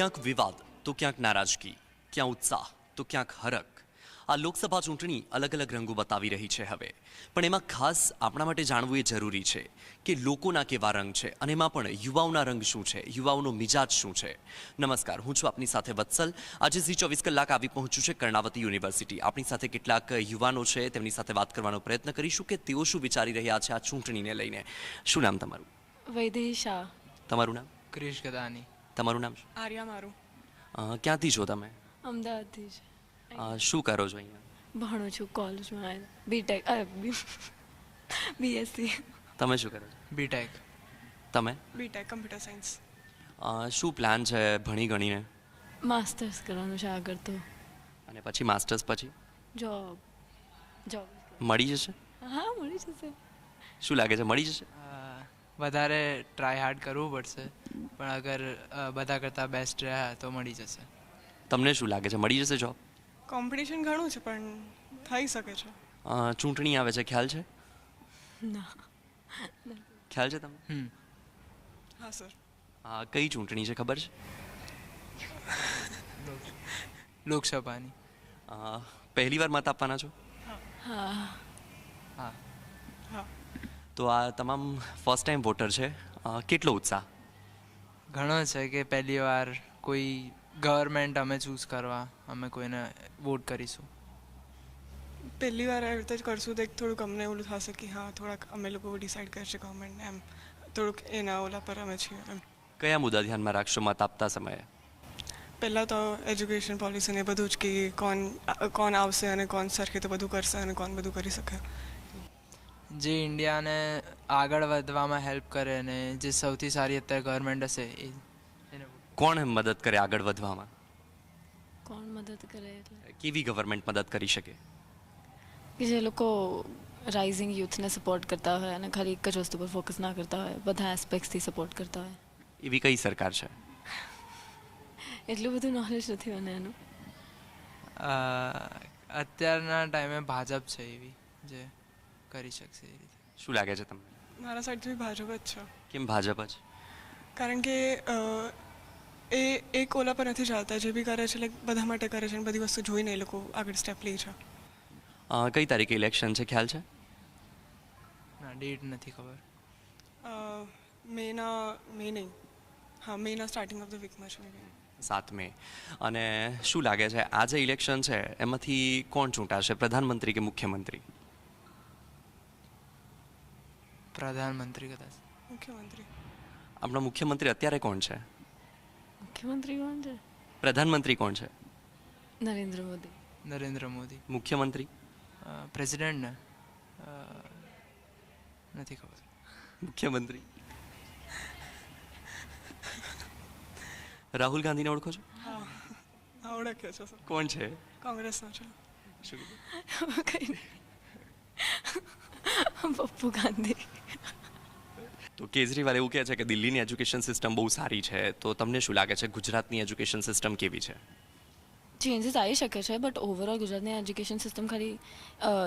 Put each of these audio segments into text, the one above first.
ક્યાંક વિવાદ તો ક્યાંક નારાજગી ક્યાં ઉત્સાહ તો ક્યાંક હરક આ લોકસભા ચૂંટણી અલગ અલગ રંગો બતાવી રહી છે હવે. પણ એમાં ખાસ આપણા માટે જાણવું એ જરૂરી છે કે લોકોના કેવા રંગ છે અને એમાં પણ યુવાઓના રંગ શું છે યુવાઓનો મિજાજ શું છે. નમસ્કાર હું છું આપની સાથે વત્સલ. આજે ઝી ચોવીસ કલાક આવી પહોંચ્યું છે કર્ણાવતી યુનિવર્સિટી. આપણી સાથે કેટલાક યુવાનો છે તેમની સાથે વાત કરવાનો પ્રયત્ન કરીશું કે તેઓ શું વિચારી રહ્યા છે આ ચૂંટણીને લઈને. શું નામ તમારું? વૈદેહી શાહ. તમારું નામ? ક્રિશ ગદાની. તમારું નામ શું? આર્યા મારું. ક્યાંથી છો તમે? અમદાવાદથી છે શું કરો છો અહીંયા? ભણું છું કોલેજમાં બીટેક બીએસસી તમે શું કરો છો? બીટેક તમે? બીટેક કમ્પ્યુટર સાયન્સ શું પ્લાન છે ભણી ગણીને? માસ્ટર્સ કરવાનું છે આગળ તો. અને પછી માસ્ટર્સ પછી? જોબ જોબ મળી જશે? હા મળી જશે. શું લાગે છે મળી જશે? વધારે ટ્રાય હાર્ડ કરવું પડશે. પણ અગર બધા કરતાં બેસ્ટ રહ્યા તો મળી જશે. તમને શું લાગે છે? મળી જશે જોબ કોમ્પિટિશન ઘણું છે પણ થઈ શકે છે. ચૂંટણી આવે છે ખ્યાલ છે? ખ્યાલ છે તમને? હા સર. હા કઈ ચૂંટણી છે ખબર છે? લોકસભાની. પહેલી વાર મત આપવાના છો? હા હા. હા. તો આ તમામ ફર્સ્ટ ટાઈમ વોટર છે. કેટલો ઉત્સાહ? ઘણો છે કે પહેલી વાર કોઈ ગવર્મેન્ટ અમે ચૂઝ કરવા અમે કોઈને વોટ કરીશું. પહેલી વાર આવી રીતે જ કરશું તો એક થોડુંક અમને ઓલું થશે કે હા થોડાક અમે લોકો ડિસાઈડ કરશે ગવર્મેન્ટ એમ. થોડુંક એના ઓલા પર અમે છીએ એમ. કયા મુદ્દા ધ્યાનમાં રાખશો મત આપતા સમયે? પહેલાં તો એજ્યુકેશન પોલિસી ને એ બધું જ કે કોણ કોણ આવશે અને કોણ સરખે તો બધું કરશે અને કોણ બધું કરી શકે. જે ઇન્ડિયાને આગળ વધવામાં હેલ્પ કરે અને જે સૌથી સારી અત્યારે ગવર્મેન્ટ હશે એ એને કોણ મદદ કરે આગળ વધવામાં? કોણ મદદ કરે એટલે? કેવી ગવર્મેન્ટ મદદ કરી શકે? કે જે લોકો રાઇઝિંગ યુથને સપોર્ટ કરતા હોય અને ખાલી એક જ વસ્તુ પર ફોકસ ના કરતા હોય બધા એસ્પેક્ટ્સથી સપોર્ટ કરતા હોય. એવી કઈ સરકાર છે? એટલું બધું નોલેજ નથી મને એનું. અત્યારના ટાઈમે ભાજપ છે એવી જે કરી શકશે એ રીતે. શું લાગે છે તમને? મારા સાઈડથી ભાજપ જ છે. કેમ ભાજપ જ? કારણ કે એ એક ઓલા પર નથી ચાલતા જે બી કરે છે લાઈક બધા માટે કરે છે અને બધી વસ્તુ જોઈને એ લોકો આગળ સ્ટેપ લે છે. કઈ તારીખે ઇલેક્શન છે ખ્યાલ છે? ના ડેટ નથી ખબર. મેના મે નહીં. હા મેના સ્ટાર્ટિંગ ઓફ ધ વીકમાં છે સાત મે. અને શું લાગે છે આ જે ઇલેક્શન છે એમાંથી કોણ ચૂંટાશે? પ્રધાનમંત્રી કે મુખ્યમંત્રી? પ્રધાનમંત્રી કદાચ. મુખ્યમંત્રી. આપણા મુખ્યમંત્રી અત્યારે કોણ છે? મુખ્યમંત્રી કોણ છે? પ્રધાનમંત્રી કોણ છે? નરેન્દ્ર મોદી. નરેન્દ્ર મોદી. મુખ્યમંત્રી? પ્રેસિડેન્ટ ને નથી ખબર. મુખ્યમંત્રી. રાહુલ ગાંધીને ઓળખો છો? હા. હા ઓળખ્યો છે કોણ છે? કોંગ્રેસનો છે. શું. પપ્પુ ગાંધી. તો કેજરીવાલ એવું કહે છે કે દિલ્હીની એજ્યુકેશન સિસ્ટમ બહુ સારી છે. તો તમને શું લાગે છે ગુજરાતની એજ્યુકેશન સિસ્ટમ કેવી છે? ચેન્જીસ આવી શકે છે બટ ઓવરઓલ ગુજરાતની એજ્યુકેશન સિસ્ટમ ખાલી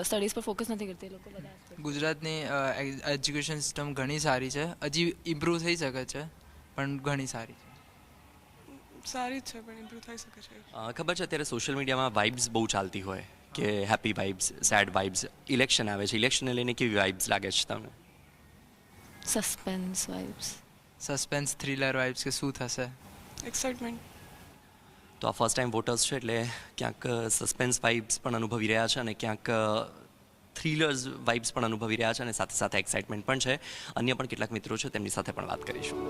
સ્ટડીઝ પર ફોકસ નથી કરતી એ લોકો બધા. ગુજરાતની એજ્યુકેશન સિસ્ટમ ઘણી સારી છે. હજી ઇમ્પ્રૂવ થઈ શકે છે પણ ઘણી સારી છે. સારી જ છે પણ ઇમ્પ્રૂવ થઈ શકે છે. ખબર છે અત્યારે સોશિયલ મીડિયામાં વાઇબ્સ બહુ ચાલતી હોય કે happy vibes sad vibes election આવે છે. ઇલેક્શનને લઈને કેવી વાઇબ્સ લાગે છે તમને? Suspense vibes suspense thriller vibes કે શું થશે? એક્સાઇટમેન્ટ તો આ ફર્સ્ટ ટાઈમ વોટર્સ છે એટલે ક્યાંક સસ્પેન્સ વાઇબ્સ પણ અનુભવી રહ્યા છે અને ક્યાંક થ્રિલર્સ વાઇબ્સ પણ અનુભવી રહ્યા છે અને સાથે સાથે એક્સાઇટમેન્ટ પણ છે. અન્ય પણ કેટલાક મિત્રો છે તેમની સાથે પણ વાત કરીશું.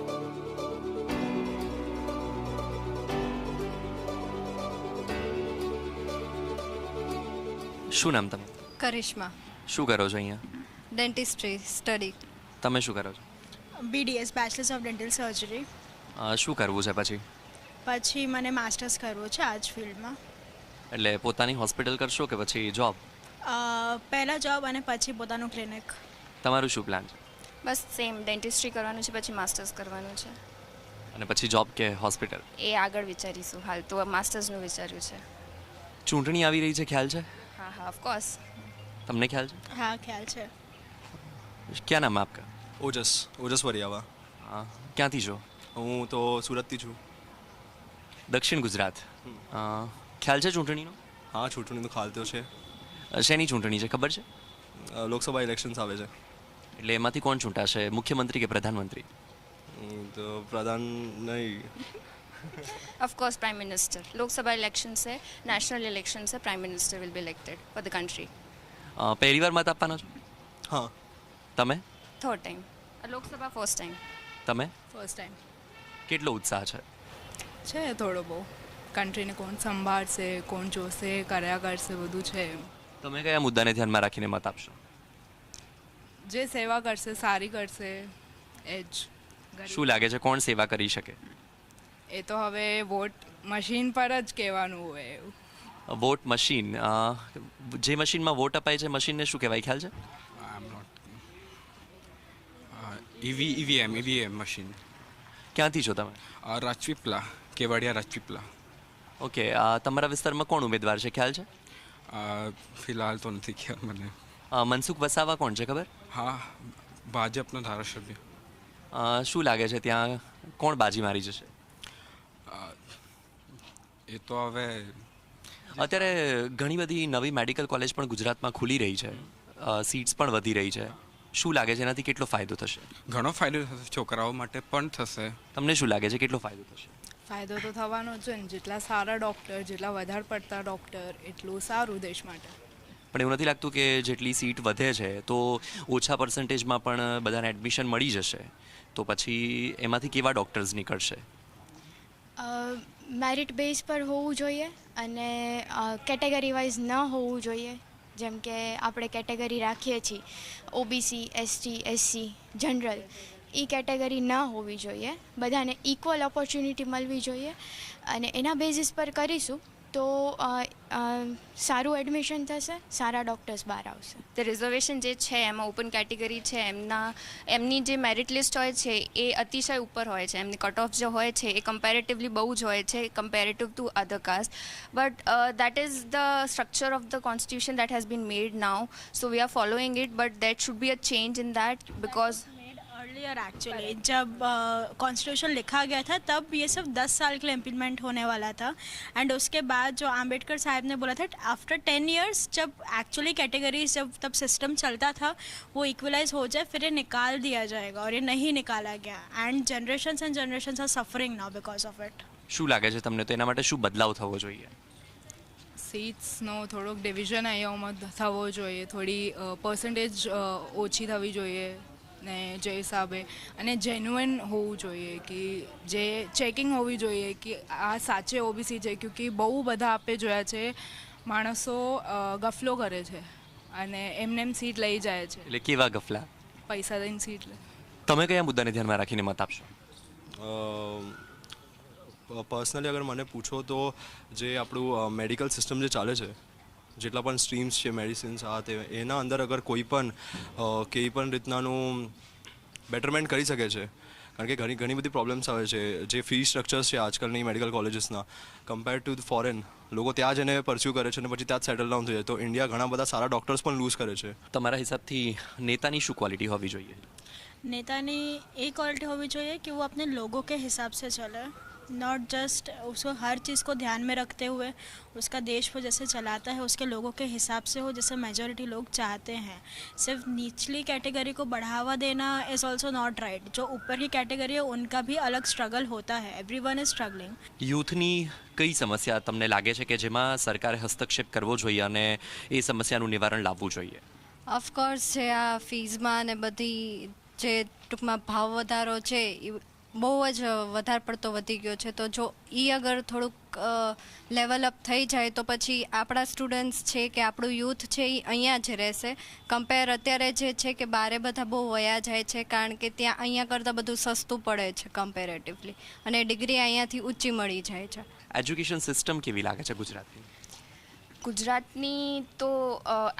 શું નામ તમે કરિશ્મા. શું કરો છો અહીંયા? ડેન્ટિસ્ટ્રી સ્ટડી તમે શું કરો છો? BDS bachelors of dental surgery શું કરવું છે પછી? પછી મને માસ્ટર્સ કરવો છે આ જ ફિલ્ડમાં. એટલે પોતાની હોસ્પિટલ કરશો કે પછી જોબ પહેલાં જોબ અને પછી પોતાનું ક્લિનિક તમારું શું પ્લાન છે? બસ સેમ ડેન્ટિસ્ટ્રી કરવાનું છે પછી માસ્ટર્સ કરવાનું છે. અને પછી જોબ કે હોસ્પિટલ એ આગળ વિચારીશું હાલ તો માસ્ટર્સનું વિચાર્યું છે. ચૂંટણી આવી રહી છે ખ્યાલ છે? હા હા ઓફકોર્સ તમને ખ્યાલ છે? હા ખ્યાલ છે. ક્યાં નામ આપકા? ઓજસ ઓજસ વરિયાવા હા ક્યાંથી છો? હું તો સુરતથી છું. દક્ષિણ ગુજરાત. ખ્યાલ છે ચૂંટણીનો? હા ચૂંટણીનો ખ્યાલ તો છે. શેની ચૂંટણી છે ખબર છે? લોકસભા ઇલેક્શન્સ આવે છે. એટલે એમાંથી કોણ ચૂંટાશે મુખ્યમંત્રી કે પ્રધાનમંત્રી? તો પ્રધાન નહીં. Of course prime minister Lok Sabha election છે નેશનલ ઇલેક્શન છે prime minister will be elected for the country પહેલી વાર મત આપવાનો છો? હા. તમે? Third time Lok Sabha first time તમે? ફર્સ્ટ ટાઈમ કેટલો ઉત્સાહ છે? છે થોડો બહુ. કન્ટ્રીને કોણ સંભાળશે કોણ જોશે કર્યા કરશે બધું છે તમે કયા મુદ્દાને ધ્યાનમાં રાખીને મત આપશો? જે સેવા કરશે સારી કરશે એ જ. શું લાગે છે કોણ સેવા કરી શકે? એ તો હવે વોટ મશીન પર જ કહેવાનું હોય એવું. વોટ મશીન જે મશીનમાં વોટ અપાય છે મશીનને શું કહેવાય? ખ્યાલ છે? Uh, ઈવીએમ ઈવીએમ મશીન ક્યાંથી છો તમે? Uh, રાજપીપલા કેવડિયા રાજપીપલા. ઓકે આ તમારા વિસ્તારમાં કોણ ઉમેદવાર છે? ખ્યાલ છે? Uh, ફિલહાલ તો નથી ખ્યાલ મને. અ, મનસુખ વસાવા કોણ છે ખબર? હા ભાજપનો ધારાસભ્ય. અ, શું લાગે છે ત્યાં? કોણ બાજી મારી જશે એ તો હવે અત્યારે ઘણી બધી નવી મેડિકલ કોલેજ પણ ગુજરાતમાં ખુલી રહી છે. સીટ્સ પણ વધી રહી છે. શું લાગે છે? એનાથી કેટલો ફાયદો થશે? ઘણો ફાયદો થશે છોકરાઓ માટે પણ થશે. તમને શું લાગે છે? કેટલો ફાયદો થશે? ફાયદો તો થવાનો જ છે ને. જેટલા સારા ડૉક્ટર જેટલા વધારે પડતા ડૉક્ટર એટલું સારું દેશ માટે. પણ એવું નથી લાગતું કે જેટલી સીટ વધે છે તો ઓછા પર્સન્ટેજમાં પણ બધાને એડમિશન મળી જશે. તો પછી એમાંથી કેવા ડૉક્ટર્સ નીકળશે? મેરિટ બેઝ પર હોવું જોઈએ અને કેટેગરી વાઇઝ ન હોવું જોઈએ. જેમ કે આપણે કેટેગરી રાખીએ છીએ ઓબીસી એસટી એસસી જનરલ એ કેટેગરી ન હોવી જોઈએ. બધાને ઇક્વલ ઓપોર્ચ્યુનિટી મળવી જોઈએ. અને એના બેઝિસ પર કરીશું તો સારું એડમિશન થશે, સારા ડૉક્ટર્સ બહાર આવશે. તો રિઝર્વેશન જે છે, એમાં ઓપન કેટેગરી છે, એમના, એમની જે મેરિટ લિસ્ટ હોય છે, એ અતિશય ઉપર હોય છે. એમની કટ ઓફ જે હોય છે, એ કમ્પેરેટિવલી બહુ જ હોય છે comparative to other caste but that is the structure of the constitution that has been made now so we are following it but that should be a change in that because earlier actually जब constitution लिखा गया था तब ये सब दस साल के लिए इम्प्लीमेंट होने वाला था एंड उसके बाद जो आम्बेडकर साहब ने बोला था आफ्टर टेन ईयर्स जब एक्चुअली कैटेगरीज जब तब सिस्टम चलता था वो इक्वलाइज हो जाए फिर ये निकाल दिया जाएगा और ये नहीं निकाला गया and generation and generation are suffering now because of it શું લાગે છે તમને તો એના માટે શું બદલાવ થવો જોઈએ સીટ્સનો થોડોક ડિવિઝન અહીંયામાં થવો જોઈએ થોડી પર્સન્ટેજ ઓછી થવી જોઈએ ને જે હિસાબે અને જેન્યુઅન હોવું જોઈએ કે જે ચેકિંગ હોવી જોઈએ કે આ સાચે ઓબીસી છે ક્યોંકि બહુ બધા આપે જોયા છે માણસો ગફલો કરે છે અને એમને એમ સીટ લઈ જાય છે. એટલે કેવા ગફલા? પૈસા દઈને સીટ લે. તમે કયા મુદ્દાને ધ્યાનમાં રાખીને મત આપશો? પર્સનલી અગર મને પૂછો તો જે આપણું મેડિકલ સિસ્ટમ જે ચાલે છે જેટલા પણ સ્ટ્રીમ્સ છે મેડિસિન્સ આ તે એના અંદર અગર કોઈ પણ કંઈ પણ રીતનાનું બેટરમેન્ટ કરી શકે છે કારણ કે ઘણી ઘણી બધી પ્રોબ્લેમ્સ આવે છે જે ફી સ્ટ્રક્ચર્સ છે આજકાલની મેડિકલ કોલેજીસના કમ્પેર ટુ ફોરેન લોકો ત્યાં જ એને પરસ્યુ કરે છે અને પછી ત્યાં જ સેટલ ડાઉન થઈ જાય. તો ઇન્ડિયા ઘણા બધા સારા ડૉક્ટર્સ પણ લૂઝ કરે છે. તમારા હિસાબથી નેતાની શું ક્વોલિટી હોવી જોઈએ? નેતાની એ ક્વોલિટી હોવી જોઈએ કે વો આપણે લોગો કે હિસાબ સે ચલે. नॉट जस्ट उसको हर चीज़ को ध्यान में रखते हुए उसका देश वो जैसे चलाता है उसके लोगों के हिसाब से हो जैसे मेजोरिटी लोग चाहते हैं सिर्फ निचली कैटेगरी को बढ़ावा देना इज़ ऑल्सो नॉट राइट जो ऊपर की कैटेगरी है उनका भी अलग स्ट्रगल होता है एवरी वन इज स्ट्रगलिंग યુથની કઈ સમસ્યા તમને લાગે છે કે જેમાં સરકારે હસ્તક્ષેપ કરવો જોઈએ અને એ સમસ્યાનું નિવારણ લાવવું જોઈએ ઓફકોર્સ જે આ ફીઝમાં ને બધી જે ટૂંકમાં ભાવ વધારો છે એ બહુ જ વધારે પડતો વધી ગયો છે. તો જો એ અગર થોડુંક લેવલ અપ થઈ જાય તો પછી આપણા સ્ટુડન્ટ્સ છે કે આપણું યુથ છે એ અહીંયા જ રહેશે. કમ્પેર અત્યારે જે છે કે બારે બધા બહુ વયા જાય છે, કારણ કે ત્યાં અહીંયા કરતાં બધું સસ્તું પડે છે કમ્પેરેટિવલી અને ડિગ્રી અહીંયાથી ઊંચી મળી જાય છે. એજ્યુકેશન સિસ્ટમ કેવી લાગે છે ગુજરાતની? ગુજરાતની તો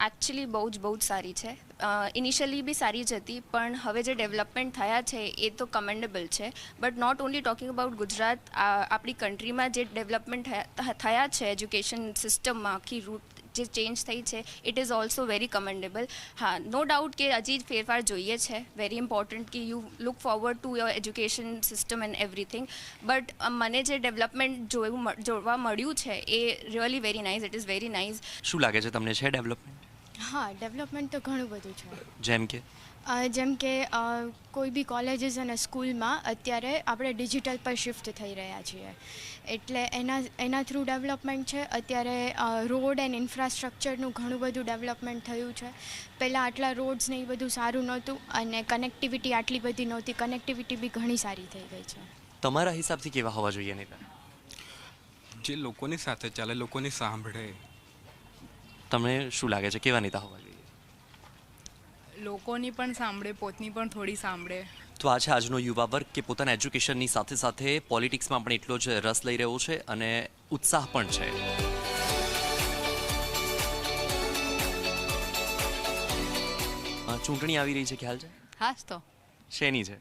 એકચ્યુઅલી બહુ જ બહુ જ સારી છે. ઇનિશિયલી બી સારી જ હતી, પણ હવે જે ડેવલપમેન્ટ થયા છે, એ તો કમેન્ડેબલ છે. But not only talking about Gujarat આપણી કન્ટ્રીમાં જે ડેવલપમેન્ટ થયા છે એજ્યુકેશન સિસ્ટમમાં આખી રૂટ જે ચેન્જ થઈ છે. It is also very commendable હા નો ડાઉટ કે હજી ફેરફાર જોઈએ છે. વેરી ઇમ્પોર્ટન્ટ કે you look forward to your education system and everything but મને જે ડેવલપમેન્ટ જોયું, જોવા મળ્યું છે, એ really very nice it is very nice શું લાગે છે તમને છે ડેવલપમેન્ટ હા ડેવલપમેન્ટ તો ઘણું બધું છે. જેમ કે? જેમ કે કોઈ બી કોલેજીસ અને સ્કૂલમાં અત્યારે આપણે ડિજિટલ પર શિફ્ટ થઈ રહ્યા છીએ. એટલે એના એના થ્રુ ડેવલપમેન્ટ છે. અત્યારે રોડ એન્ડ ઇન્ફ્રાસ્ટ્રક્ચરનું ઘણું બધું ડેવલપમેન્ટ થયું છે. પહેલાં આટલા રોડ્સ ને એ બધું સારું નહોતું અને કનેક્ટિવિટી આટલી બધી નહોતી. કનેક્ટિવિટી બી ઘણી સારી થઈ ગઈ છે. તમારા હિસાબથી કેવા હોવા જોઈએ નેતા જે લોકોની સાથે ચાલે લોકોની સાંભળે તમને શું લાગે છે? કેવા નેતા હોવા જોઈએ? લોકોની પણ સાંભળે પોતની પણ થોડી સાંભળે. તો આ છે આજનો યુવા વર્ગ કે પોતાના એજ્યુકેશનની સાથે સાથે પોલિટિક્સમાં પણ એટલો જ રસ લઈ રહ્યો છે અને ઉત્સાહ પણ છે. ચૂંટણી આવી રહી છે ખ્યાલ છે? હા તો. શેની છે?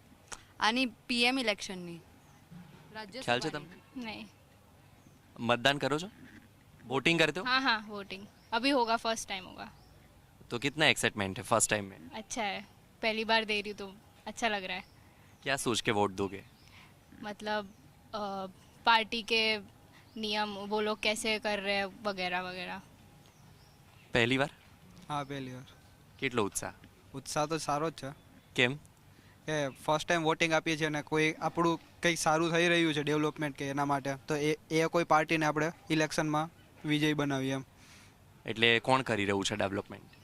આની પીએમ ઇલેક્શનની. ખ્યાલ છે તમને? નહીં. મતદાન કરો છો? વોટિંગ કરતો? હા હા વોટિંગ. अभी होगा फर्स्ट टाइम होगा तो कितना एक्साइटमेंट है फर्स्ट टाइम में अच्छा है पहली बार दे रही हूँ तो अच्छा लग रहा है क्या सोच के वोट दोगे मतलब अ, पार्टी के नियम वो लोग कैसे कर रहे हैं वगैरह वगैरह પહેલી વાર હા પહેલી વાર કેટલો ઉત્સાહ ઉત્સાહ તો સારો જ છે કેમ કે ફર્સ્ટ ટાઈમ વોટિંગ આપીએ છીએ અને કોઈ આપણું કંઈક સારું થઈ રહ્યું છે ડેવલપમેન્ટ કે એના માટે તો એ એ કોઈ પાર્ટીને આપણે ઇલેક્શનમાં વિજય બનાવીએ એમ એટલે કોણ કરી રહ્યું છે ડેવલપમેન્ટ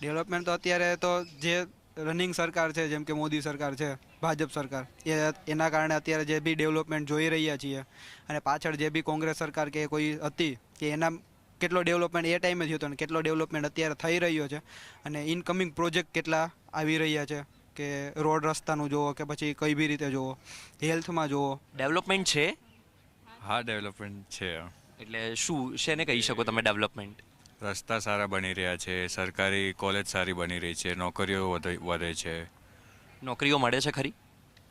ડેવલપમેન્ટ તો અત્યારે તો જે રનિંગ સરકાર છે જેમ કે મોદી સરકાર છે ભાજપ સરકાર એ એના કારણે અત્યારે જે બી ડેવલપમેન્ટ જોઈ રહ્યા છીએ અને પાછળ જે બી કોંગ્રેસ સરકાર કે કોઈ હતી કે એના કેટલો ડેવલપમેન્ટ એ ટાઈમે થયો હતો અને કેટલો ડેવલપમેન્ટ અત્યારે થઈ રહ્યો છે અને ઇનકમિંગ પ્રોજેક્ટ કેટલા આવી રહ્યા છે કે રોડ રસ્તાનું જુઓ કે પછી કઈ બી રીતે જુઓ હેલ્થમાં જુઓ. ડેવલપમેન્ટ છે? હા ડેવલપમેન્ટ છે. એટલે શું શેને કહી શકો તમે ડેવલપમેન્ટ રસ્તા સારા બની રહ્યા છે સરકારી કોલેજ સારી બની રહી છે નોકરીઓ વધે વધે છે. નોકરીઓ મળે છે ખરી?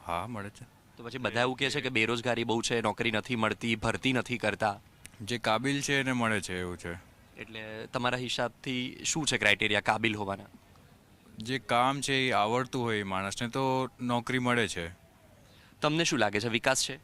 હા મળે છે. તો પછી બધા એવું કહે છે કે બેરોજગારી બહુ છે નોકરી નથી મળતી ભરતી નથી કરતા. જે કાબિલ છે એને મળે છે એવું છે. એટલે તમારા હિસાબથી શું છે ક્રાઇટેરિયા કાબિલ હોવાના? જે કામ છે એ આવડતું હોય એ માણસને તો નોકરી મળે છે. તમને શું લાગે છે વિકાસ છે?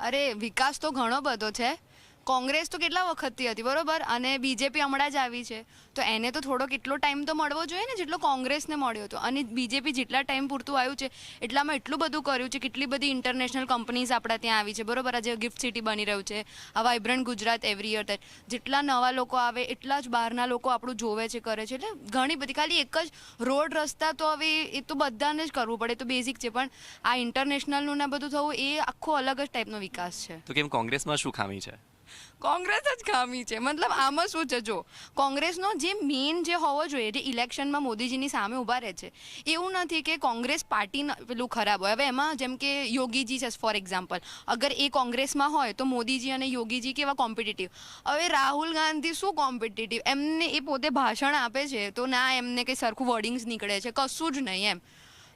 અરે વિકાસ તો ઘણો બધો છે. કોંગ્રેસ તો કેટલા વખતથી હતી, બરોબર? અને બીજેપી હમણાં જ આવી છે. તો એને તો થોડો કેટલો ટાઈમ તો મળવો જોઈએ ને, જેટલો કોંગ્રેસને મળ્યો હતો અને બીજેપી જેટલા ટાઈમ પૂરતું આવ્યું છે, એટલામાં એટલું બધું કર્યું છે, કેટલી બધી ઇન્ટરનેશનલ કંપનીઝ આપણા ત્યાં આવી છે. બરોબર? આજે ગિફ્ટ સિટી બની રહ્યું છે, આ વાઇબ્રન્ટ ગુજરાત એવરી યર જેટલા નવા લોકો આવે, એટલા જ બહારના લોકો આપણું જોવે છે, કરે છે. એટલે ઘણી બધી, ખાલી એક જ રોડ રસ્તા તો હવે એ તો બધાને જ કરવું પડે તો બેઝિક છે. પણ આ ઇન્ટરનેશનલનું ને બધું થવું, એ આખો અલગ જ ટાઈપનો વિકાસ છે. તો કેમ કોંગ્રેસમાં શું ખામી છે? કોંગ્રેસ જ ખામી છે. મતલબ આમાં શું છે જો, કોંગ્રેસનો જે મેઇન જે હોવો જોઈએ, જે ઇલેક્શનમાં મોદીજીની સામે ઊભા રહે છે, એવું નથી કે કોંગ્રેસ પાર્ટી પેલું ખરાબ હોય. હવે એમાં જેમ કે યોગીજી છે ફોર એક્ઝામ્પલ અગર એ કોંગ્રેસમાં હોય તો મોદીજી અને યોગીજી કેવા કોમ્પિટિટિવ હવે રાહુલ ગાંધી શું કોમ્પિટિટિવ એમને એ પોતે ભાષણ આપે છે તો ના, એમને કંઈ સરખું વર્ડિંગ્સ નીકળે છે, કશું જ નહીં એમ.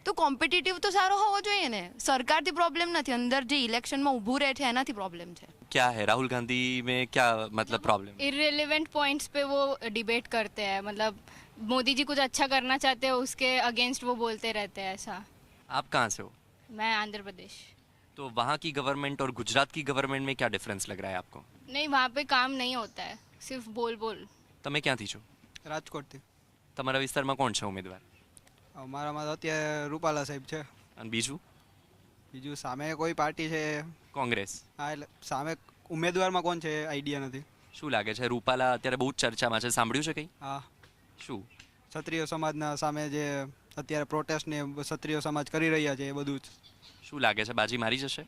તો કોમ્પિટિટિવ તો સારો હોવો જોઈએ ને સરકારથી પ્રોબ્લેમ નથી અંદર જે ઇલેક્શનમાં ઊભું રહે છે એનાથી પ્રોબ્લેમ છે क्या है राहुल गांधी में क्या मतलब प्रॉब्लम इरेलीवेंट पॉइंट्स पे वो डिबेट करते हैं मतलब मोदी जी कुछ अच्छा करना चाहते हैं उसके अगेंस्ट वो बोलते रहते हैं ऐसा आप कहाँ से हो मैं आंध्र प्रदेश तो वहाँ की गवर्नमेंट और गुजरात की गवर्नमेंट में क्या डिफरेंस लग रहा है आपको नहीं वहाँ पे काम नहीं होता है सिर्फ बोल बोल તમે ક્યાંથી છો રાજકોટથી તમારા વિસ્તારમાં કોણ છે ઉમેદવાર અમારામાં તો અત્યારે રૂપાલા સાહેબ છે. અને બીજું? બીજું સામે કોઈ પાર્ટી છે? કોંગ્રેસ. હા એટલે સામે ઉમેદવારમાં કોણ છે? આઈડિયા નથી. શું લાગે છે? રૂપાલા અત્યારે બહુ જ ચર્ચામાં છે. સાંભળ્યું છે કંઈ? હા. શું? ક્ષત્રિય સમાજના સામે જે અત્યારે પ્રોટેસ્ટ ને ક્ષત્રિય સમાજ કરી રહ્યા છે એ બધું જ. શું લાગે છે? બાજી મારી જશે?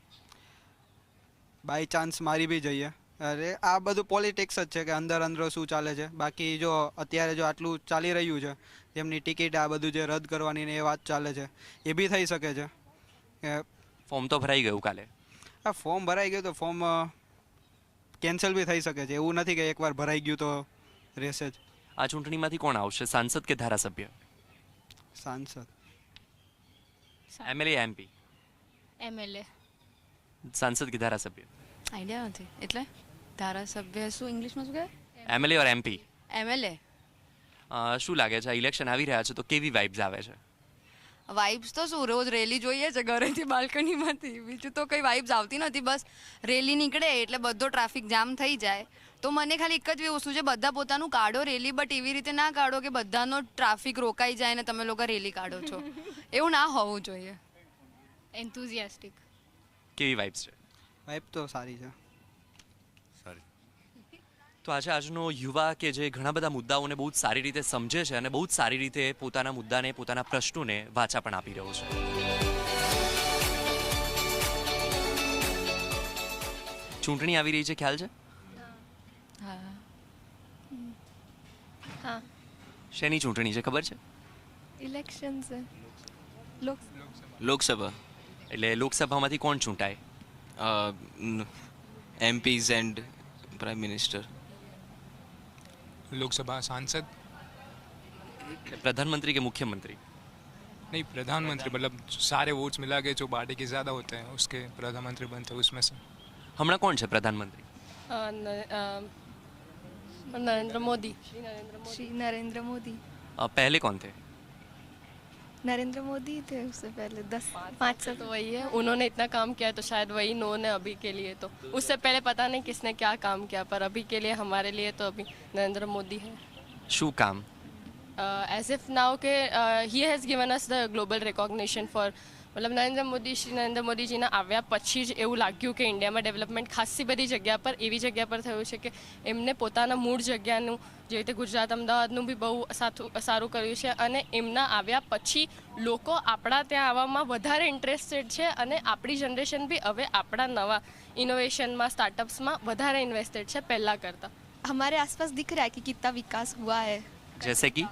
બાય ચાન્સ મારી બી જઈએ. અરે આ બધું પોલિટિક્સ જ છે કે અંદર અંદર શું ચાલે છે. બાકી જો અત્યારે જો આટલું ચાલી રહ્યું છે જેમની ટિકિટ આ બધું જે રદ કરવાની ને એ વાત ચાલે છે એ બી થઈ શકે છે. ફોર્મ તો ભરાઈ ગયું કાલે? આ ફોર્મ ભરાઈ ગયું તો ફોર્મ કેન્સલ બી થઈ શકે છે. એવું નથી કે એકવાર ભરાઈ ગયું તો રહેશે જ. આ ચૂંટણીમાંથી કોણ આવશે? સાંસદ કે ધારાસભ્ય? સાંસદ. MLA MP? એમએલએ. સાંસદ કે ધારાસભ્ય? આઈડિયા નથી. એટલે ધારાસભ્ય શું ઇંગ્લિશમાં શું કહે એમએલએ ઓર એમપી? એમએલએ. શું લાગે છે? ઇલેક્શન આવી રહ્યા છે તો કેવી વાઇબ્સ આવે છે? વાઇબ્સ તો શું રોજ રેલી જોઈએ છે ઘરેથી બાલ્કનીમાંથી. બીજું તો કંઈ વાઇબ્સ આવતી નથી. બસ રેલી નીકળે એટલે બધો ટ્રાફિક જામ થઈ જાય. તો મને ખાલી એક જ વસ્તુ છે બધા પોતાનું કાઢો રેલી બટ એવી રીતે ના કાઢો કે બધાનો ટ્રાફિક રોકાઈ જાય ને તમે લોકો રેલી કાઢો છો. એવું ના હોવું જોઈએ. એન્થુઝિયાસ્ટિક કેવી વાઇબ્સ છે? વાઇબ તો સારી છે. તો આજે આજનો યુવા કે જે ઘણા બધા મુદ્દાઓને બહુ જ સારી રીતે સમજે છે અને બહુ જ સારી રીતે પોતાના મુદ્દાને પોતાના પ્રશ્નોને વાચા પણ આપી રહ્યો છે. ચૂંટણી આવી રહી છે ખ્યાલ છે? હા. શેની ચૂંટણી છે ખબર છે? ઇલેક્શન છે. લોકસભા. એટલે લોકસભામાંથી કોણ ચૂંટાય? MPs and prime minister. Lok Sabha सांसद? प्रधानमंत्री के मुख्यमंत्री। नहीं प्रधानमंत्री मतलब सारे वोट्स मिला के जो पार्टी के ज़्यादा होते हैं उसके प्रधानमंत्री बनते हैं उसमें से। हमारा कौन से प्रधानमंत्री? नरेंद्र मोदी। नरेंद्र मोदी। पहले कौन थे? नरेंद्र मोदी थे उससे पहले दस पाँच सौ तो वही है। उन्होंने इतना काम किया तो शायद वही नोन है अभी के लिए तो।, तो। उससे पहले पता नहीं किसने क्या काम किया पर अभी के लिए हमारे लिए तो अभी नरेंद्र मोदी है। शू काम? एज इफ़ नाउ के he has given us the global recognition for મતલબ નરેન્દ્ર મોદી શ્રી નરેન્દ્ર મોદીજીના આવ્યા પછી જ એવું લાગ્યું કે ઇન્ડિયામાં ડેવલપમેન્ટ ખાસી બધી જગ્યા પર એવી જગ્યા પર થયું છે કે એમને પોતાના મૂળ જગ્યાનું જે રીતે ગુજરાત અમદાવાદનું બી બહુ સાથું સારું કર્યું છે અને એમના આવ્યા પછી લોકો આપણા ત્યાં આવવામાં વધારે ઇન્ટરેસ્ટેડ છે અને આપણી જનરેશન બી હવે આપણા નવા ઇનોવેશનમાં સ્ટાર્ટઅપ્સમાં વધારે ઇન્વેસ્ટેડ છે પહેલાં કરતાં हमारे आसपास दिख रहा है कि कितना विकास हुआ है जैसे कि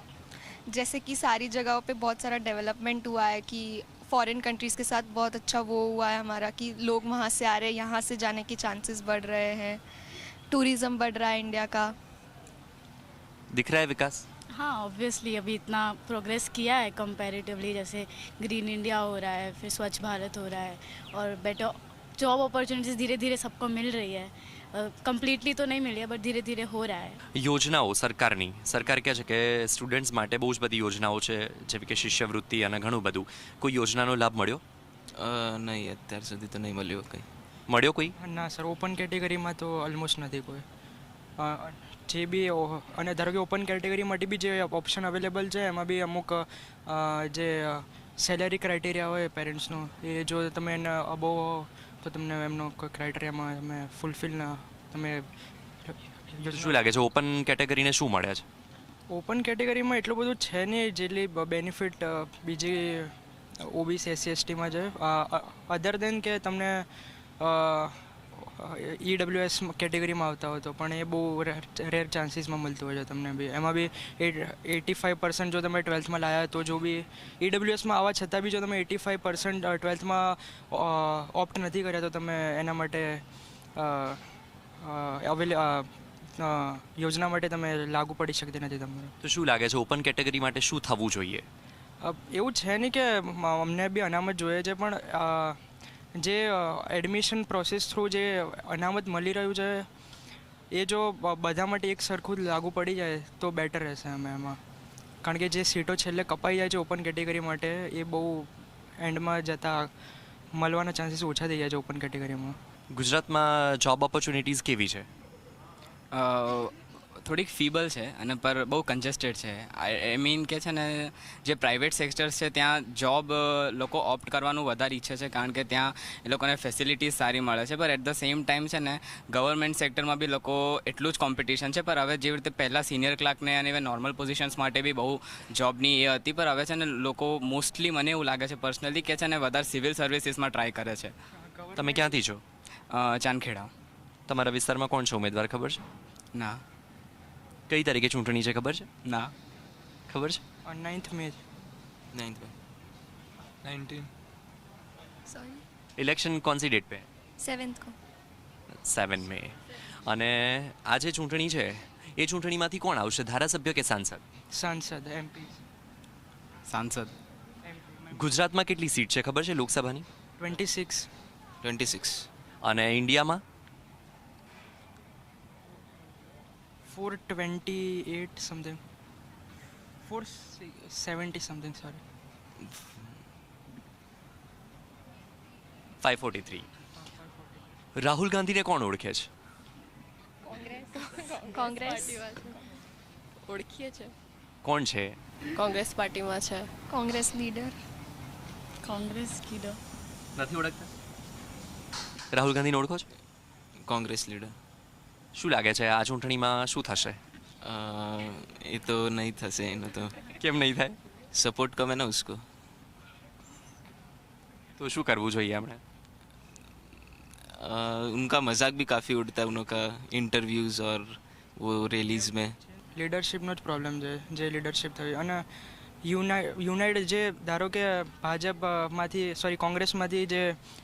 जैसे कि सारी जगहों पे बहुत सारा डेवलपमेंट हुआ है कि फॉरेन कंट्रीज़ के साथ बहुत अच्छा वो हुआ है हमारा कि लोग वहाँ से आ रहे हैं यहाँ से जाने के चांसेस बढ़ रहे हैं। टूरिज़्म बढ़ रहा है इंडिया का। दिख रहा है विकास? हाँ ऑब्वियसली अभी इतना प्रोग्रेस किया है कंपैरेटिवली जैसे ग्रीन इंडिया हो रहा है फिर स्वच्छ भारत हो रहा है और बेटर जॉब अपॉर्चुनिटीज़ धीरे धीरे सबको मिल रही है કમ્પ્લીટલી તો નહીં મળી બટ ધીરે ધીરે હો રહા હૈ યોજનાઓ સરકારની સરકાર કહે છે કે સ્ટુડન્ટ્સ માટે બહુ જ બધી યોજનાઓ છે જેવી કે શિષ્યવૃત્તિ અને ઘણું બધું કોઈ યોજનાનો લાભ મળ્યો નહીં અત્યાર સુધી તો નહીં મળ્યો કંઈ મળ્યો કોઈ ના સર ઓપન કેટેગરીમાં તો ઓલમોસ્ટ નથી કોઈ અ, જે બી ઓ- અને ધારો કે ઓપન કેટેગરી માટે બી જે ઓપ્શન અવેલેબલ છે એમાં બી અમુક અ, જે સેલેરી ક્રાઇટેરિયા હોય પેરેન્ટ્સનો એ જો તમે એના અબો તો તમને એમનો કોઈ ક્રાઇટેરિયામાં તમે ફૂલફિલ ના તમે શું લાગે છે ઓપન કેટેગરીને શું મળે છે? ઓપન કેટેગરીમાં એટલું બધું છે નહીં જેટલી બેનિફિટ બીજી ઓબીસી એસસી એસટીમાં છે. અધર દેન કે તમને ઈડબ્લ્યુએસ કેટેગરીમાં આવતા હોય તો પણ એ બહુ રેર ચાન્સીસમાં મળતું હોય છે તમને બી. એમાં બી એટી ફાઇવ પર્સન્ટ જો તમે ટ્વેલ્થમાં લાયા તો જો બી ઈડબ્લ્યુએસમાં આવવા છતાં બી જો તમે એટી ફાઇવ પર્સન્ટ ટ્વેલ્થમાં ઓપ્ટ નથી કર્યા તો તમે એના માટે અવેલે યોજના માટે તમે લાગુ પડી શકતી નથી તમને. તો શું લાગે છે ઓપન કેટેગરી માટે શું થવું જોઈએ? એવું છે નહીં કે અમને બી અનામત જોઈએ છે પણ જે એડમિશન પ્રોસેસ થ્રુ જે અનામત મળી રહ્યું છે એ જો બધા માટે એક સરખું જ લાગુ પડી જાય તો બેટર રહેશે અમે એમાં. કારણ કે જે સીટો છેલ્લે કપાઈ જાય છે ઓપન કેટેગરી માટે એ બહુ એન્ડમાં જતાં મળવાના ચાન્સીસ ઓછા થઈ જાય છે ઓપન કેટેગરીમાં ગુજરાતમાં જોબ ઓપોર્ચ્યુનિટીઝ કેવી છે? અ, થોડીક ફીબલ છે અને પર બહુ કન્જેસ્ટેડ છે. આઈ મીન કે છે ને જે પ્રાઇવેટ સેક્ટર્સ છે ત્યાં જોબ લોકો ઓપ્ટ કરવાનું વધારે ઈચ્છે છે કારણ કે ત્યાં એ લોકોને ફેસિલિટીઝ સારી મળે છે. પર એટ ધ સેમ ટાઈમ છે ને ગવર્મેન્ટ સેક્ટરમાં બી લોકો એટલું જ કોમ્પિટિશન છે. પર હવે જેવી રીતે પહેલાં સિનિયર ક્લાર્કને અને હવે નોર્મલ પોઝિશન્સ માટે બી બહુ જોબની એ હતી પર હવે છે ને લોકો મોસ્ટલી મને એવું લાગે છે પર્સનલી કે છે ને વધારે સિવિલ સર્વિસીસમાં ટ્રાય કરે છે. તમે ક્યાંથી છો? ચાંદખેડા. તમારા વિસ્તારમાં કોણ છે ઉમેદવાર ખબર છે? ના. કઈ તારીખે ચૂંટણી છે ખબર છે? ના. ખબર છે? Ninth May ninth May. Nineteen sorry election કોન સી ડેટ પે? સેવન્થ કો. Seven May. અને આ જે ચૂંટણી છે એ ચૂંટણીમાંથી કોણ આવશે? ધારાસભ્ય કે સાંસદ? સાંસદ એમપી સાંસદ. ગુજરાતમાં કેટલી સીટ છે ખબર છે લોકસભાની? ટ્વેન્ટી સિક્સ ટ્વેન્ટી સિક્સ અને ઇન્ડિયામાં? Four twenty eight something four seventy something sorry five forty three Rahul ગાંધીને કોણ ઓળખે છે? કોંગ્રેસ. ઓળખીએ છે. કોણ છે? કોંગ્રેસ પાર્ટીમાં છે. કોંગ્રેસ લીડર. કોંગ્રેસ લીડર. નથી ઓળખતા? રાહુલ ગાંધીને ઓળખો છો? કોંગ્રેસ લીડર. શું લાગે છે આ ચૂંટણીમાં શું થશે એ તો नहीं થશે એનું તો કેમ નહીં થાય सपोर्ट कम है ना उसको તો શું કરવું જોઈએ આપણે अ, उनका मजाक भी काफ़ी उड़ता है उनका इंटरव्यूज़ और वो रैलीज में લીડરશિપનો જ પ્રોબ્લેમ છે જે લીડરશિપ થઈ અને યુનાઇટ યુનાઇટ જે ધારો કે ભાજપમાંથી સોરી કોંગ્રેસમાંથી જે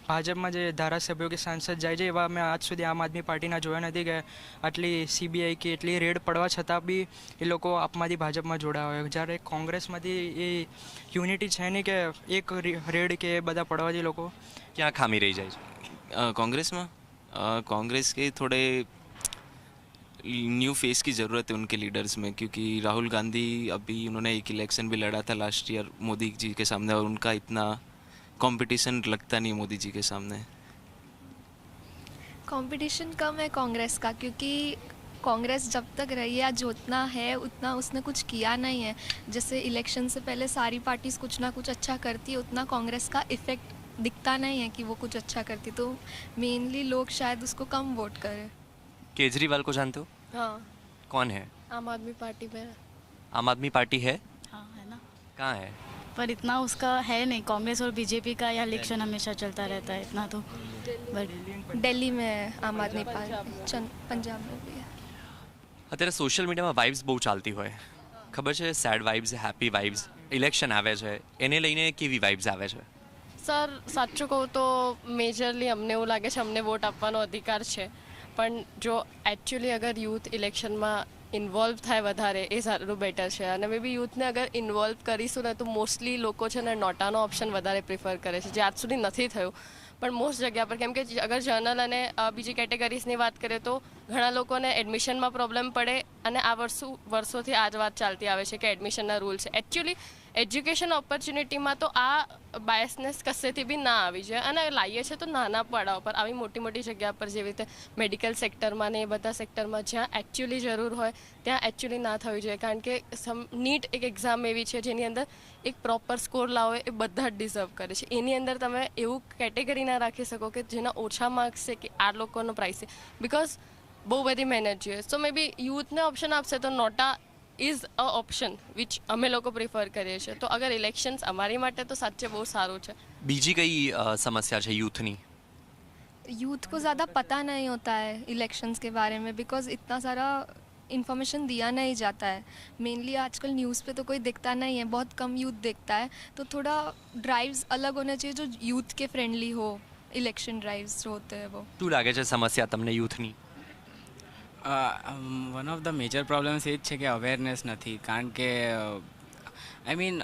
ભાજપમાં જે ધારાસભ્યો કે સાંસદ જાય છે એવા મેં આજ સુધી આમ આદમી પાર્ટીના જોયા નથી કે આટલી સીબીઆઈ કે એટલી રેડ પડવા છતાં બી એ લોકો આપમાંથી ભાજપમાં જોડાયા હોય. જ્યારે કોંગ્રેસમાંથી એ યુનિટી છે નહીં કે એક રેડ કે એ બધા પડવાથી લોકો. ક્યાં ખામી રહી જાય છે? કોંગ્રેસમાં? કોંગ્રેસ કે થોડે न्यू फेस की ज़रूरत है उनके लीडर्स में, क्योंकि राहुल गांधी अभी उन्होंने एक इलेक्शन भी लड़ा था लास्ट ईयर मोदी जी के सामने और उनका इतना कंपटीशन लगता नहीं मोदी जी के सामने। कंपटीशन कम है कांग्रेस का, क्योंकि कांग्रेस जब तक रही है, आज उतना है, उतना उसने कुछ किया नहीं है। जैसे इलेक्शन से पहले सारी पार्टीज़ कुछ ना कुछ अच्छा करती है उतना कांग्रेस का इफ़ेक्ट दिखता नहीं है कि वो कुछ अच्छा करती। तो मेनली लोग शायद उसको कम वोट करें। केजरीवाल को जानते हो हाँ कौन है आम आदमी पार्टी में आम आदमी पार्टी है हाँ है ना कहाँ है पर इतना उसका है नहीं कांग्रेस और बीजेपी का यहाँ इलेक्शन हमेशा चलता रहता है इतना तो बट दिल्ली में है आम आदमी पार्टी चन- पंजाब में भी है અત્યારે સોશિયલ મીડિયામાં વાઇબ્સ બહુ ચાલતી હોય ખબર છે sad vibes happy vibes election આવે છે એને લઈને કેવી વાઇબ્સ આવે છે સર સાચું કહું તો મેજરલી અમને એવું લાગે છે અમને વોટ આપવાનો અધિકાર છે પણ જો એકચ્યુઅલી અગર યુથ ઇલેક્શનમાં ઇન્વોલ્વ થાય વધારે, એ સારું બેટર છે. અને મે બી યુથને અગર ઇન્વોલ્વ કરીશું ને તો મોસ્ટલી લોકો છે ને નોટાનો ઓપ્શન વધારે પ્રિફર કરે છે, જે આજ સુધી નથી થયું. પણ મોસ્ટ જગ્યા પર, કેમ કે અગર જર્નલ અને બીજી કેટેગરીઝની વાત કરીએ તો ઘણા લોકોને એડમિશનમાં પ્રોબ્લેમ પડે અને આ વર્ષો, વર્ષોથી આ જ વાત ચાલતી આવે છે કે એડમિશનના રૂલ છે. એકચ્યુઅલી એજ્યુકેશન ઓપોર્ચ્યુનિટીમાં તો આ બાયસનેસ કશેથી બી ના આવી જાય. અને લાવીએ છીએ તો નાના પડાવ પર, આવી મોટી મોટી જગ્યા પર જેવી રીતે મેડિકલ સેક્ટરમાં ને એ બધા સેક્ટરમાં જ્યાં એકચ્યુઅલી જરૂર હોય, ત્યાં એકચ્યુઅલી ના થવી જોઈએ. કારણ કે સમ, નીટ એક એક્ઝામ એવી છે જેની અંદર એક પ્રોપર સ્કોર લાવો એ બધા જ ડિઝર્વ કરે છે. એની અંદર તમે એવું કેટેગરી ના રાખી શકો કે જેના ઓછા માર્ક્સ છે કે આ લોકોનો પ્રાઇસ છે. બિકોઝ બહુ બધી મહેનત જોઈએ સો મે બી યુથને ઓપ્શન આપશે તો NOTA is a option which અમે લોકો પ્રિફર કરીએ છીએ તો અગર ઇલેક્શન્સ અમારી માટે તો સાચે બહુ સારું છે બીજી કઈ અ, સમસ્યા છે યુથની यूथ को ज़्यादा पता नहीं होता है इलेक्शंस के बारे में बिकॉज इतना सारा इन्फॉर्मेशन दिया नहीं जाता है मेनली आजकल न्यूज़ पे तो कोई दिखता नहीं है बहुत कम यूथ देखता है तो थोड़ा ड्राइव्स अलग होने चाहिए जो यूथ के फ्रेंडली हो इलेक्शन ड्राइव्स जो होते हैं वो શું લાગે છે સમસ્યા તમને યુથની one of the major problems એ જ છે કે અવેરનેસ નથી કારણ કે આઈ મીન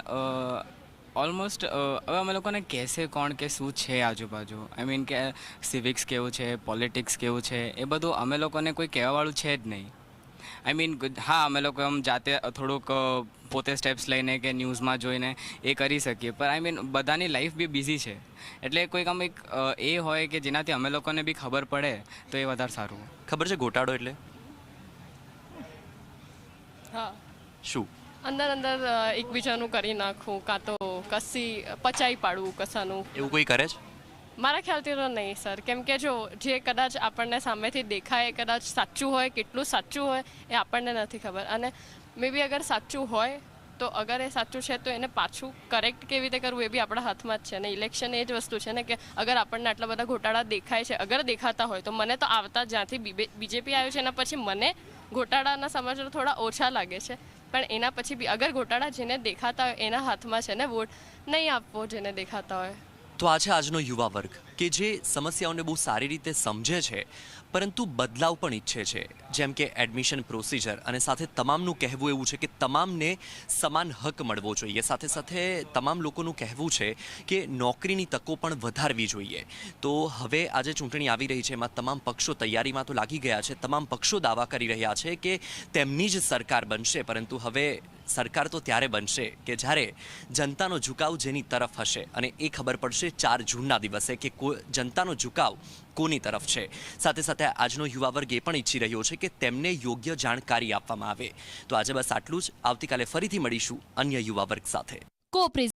ઓલમોસ્ટ હવે અમે લોકોને કહેશે કોણ કે શું છે આજુબાજુ? આઈ મીન કે સિવિક્સ કેવું છે પોલિટિક્સ કેવું છે, એ બધું અમે લોકોને કોઈ કહેવાવાળું છે જ નહીં. આઈ મીન હા અમે લોકો આમ જાતે થોડુંક પોતે સ્ટેપ્સ લઈને કે ન્યૂઝમાં જોઈને એ કરી શકીએ. પણ આઈ મીન બધાની લાઈફ બી બિઝી છે. એટલે કોઈક આમ એક એ હોય કે જેનાથી અમે લોકોને બી ખબર પડે તો એ વધારે સારું. ખબર છે ગોટાળો એટલે? હા. શું? અંદર અંદર એકબીજાનું કરી નાખવું કાં તો કસી પચાઈ પાડવું કસાનું. એવું કોઈ કરે છે? મારા ખ્યાલથી તો નહીં, સર. કેમ કે જો, જે કદાચ આપણને સામેથી દેખાય, કદાચ સાચું હોય, કેટલું સાચું હોય, એ આપણને નથી ખબર. અને મે બી અગર સાચું હોય, તો અગર એ સાચું છે, તો એને પાછું કરેક્ટ કેવી રીતે કરવું એ બી આપણા હાથમાં જ છે. અને ઇલેક્શન એ જ વસ્તુ છે ને કે અગર આપણને આટલા બધા ઘોટાળા દેખાય છે, અગર દેખાતા હોય, તો મને તો આવતા જ્યાંથી બીજેપી આવ્યું છે, એના પછી મને ઘોટાળાના સમાચાર થોડા ઓછા લાગે છે. પણ એના પછી બી અગર ઘોટાળા જેને દેખાતા હોય, એના હાથમાં છે ને વોટ, નહીં આપવો જેને દેખાતા હોય. તો આ છે આજનો યુવા વર્ગ, કે જે સમસ્યાઓને બહુ સારી રીતે સમજે છે, પરંતુ બદલાવ પણ ઈચ્છે છે. જેમ કે એડમિશન પ્રોસિજર અને સાથે તમામનું કહેવું એવું છે કે તમામને સમાન હક મળવો જોઈએ. સાથે સાથે તમામ લોકોનું કહેવું છે કે નોકરીની તકો પણ વધારવી જોઈએ. તો હવે આજે ચૂંટણી આવી રહી છે, એમાં તમામ પક્ષો તૈયારીમાં તો લાગી ગયા છે, તમામ પક્ષો દાવા કરી રહ્યા છે કે તેમની જ સરકાર બનશે, પરંતુ હવે સરકાર તો ત્યારે બનશે કે જ્યારે જનતાનો ઝુકાવ જેની તરફ હશે. અને એ ખબર પડશે ચાર જૂનના દિવસે કે જનતાનો ઝુકાવ કોની તરફ છે. સાથે સાથે આજનો યુવા વર્ગ એ પણ ઈચ્છી રહ્યો છે કે તેમને યોગ્ય જાણકારી આપવામાં આવે. તો આજે બસ આટલું જ. આવતીકાલે ફરીથી મળીશું અન્ય યુવા વર્ગ સાથે.